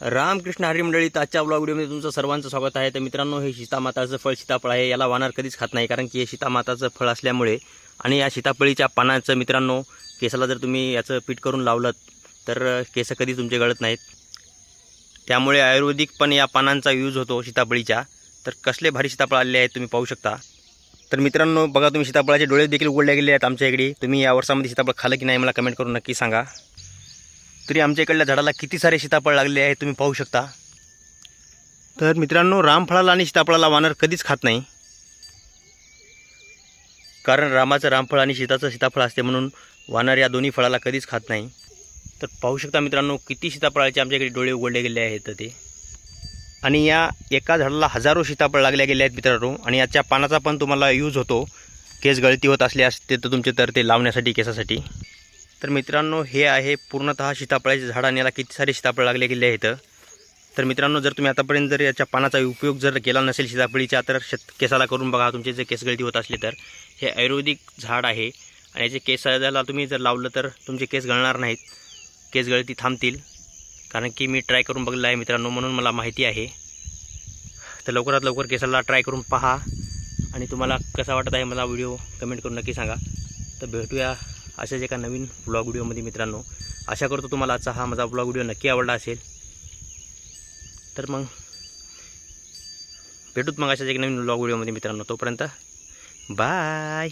रामकृष्ण हरी मंडळी आजच्या ब्लॉग व्हिडिओमध्ये तुमचं सर्वांचं स्वागत आहे. तर मित्रांनो हे सीतामाताचं फळ सीताफळ आहे. याला वानर कधीच खात नाही कारण की हे सीतामाताचं फळ असल्यामुळे आणि या सीताफळीच्या पानाचं मित्रांनो केसाला जर तुम्ही याचं पीठ करून लावलं तर केस कधी तुमचे गळत नाहीत. त्यामुळे आयुर्वेदिक पण या पानांचा यूज होतो सीताफळीच्या. तर कसले भारी सीताफळ आलेले आहेत तुम्ही पाहू शकता. तर मित्रांनो बघा तुम्ही सीताफळाचे डोळे देखील उघडले गेले आहेत आमच्या इकडे. तुम्ही या वर्षामध्ये सीताफळ खालं की नाही मला कमेंट करून नक्की सांगा. तरी आमच्या इकडल्या झाडाला किती सारे सीताफळ लागले आहे तुम्ही पाहू शकता. तर मित्रांनो रामफळाला आणि सीताफळाला वानर कधीच खात नाही. कारण रामाचं रामफळ आणि सीताचं सीताफळ असते म्हणून वानर या दोन्ही फळाला कधीच खात नाही. तर पाहू शकता मित्रांनो किती सीताफळाचे आमच्या इकडे डोळे उघडले गेले आहेत ते. आणि या एका झाडाला हजारो सीताफळ लागल्या गेले आहेत मित्रांनो. आणि याच्या पानाचा पण तुम्हाला यूज होतो. केस गळती होत असले असते तर तुमचे तर ते लावण्यासाठी केसासाठी. तर मित्रांनो हे आहे पूर्णतः सीताफळाचे झाड आणि याला किती सारे सीताफळ लागले गेले आहेत. तर मित्रांनो जर तुम्ही आतापर्यंत जर याच्या पानाचा उपयोग जर केला नसेल सीताफळीच्या तर शेत केसाला करून बघा तुमचे जे केस गळती होत असले तर. हे आयुर्वेदिक झाड आहे आणि याचे केसाला तुम्ही जर लावलं तर तुमचे केस गळणार नाहीत. केस गळती थांबतील. कारण की मी ट्राय करून बघलं आहे मित्रांनो म्हणून मला माहिती आहे. तर लवकरात लवकर केसाला ट्राय करून पहा आणि तुम्हाला कसा वाटत आहे मला व्हिडिओ कमेंट करून नक्की सांगा. तर भेटूया अशाच एका नवीन ब्लॉग व्हिडिओमध्ये मित्रांनो आशा करतो तुम्हाला आजचा हा माझा ब्लॉग व्हिडिओ नक्की आवडला असेल. तर मग भेटूत मग अशाच एक नवीन ब्लॉग व्हिडिओमध्ये मित्रांनो. तोपर्यंत बाय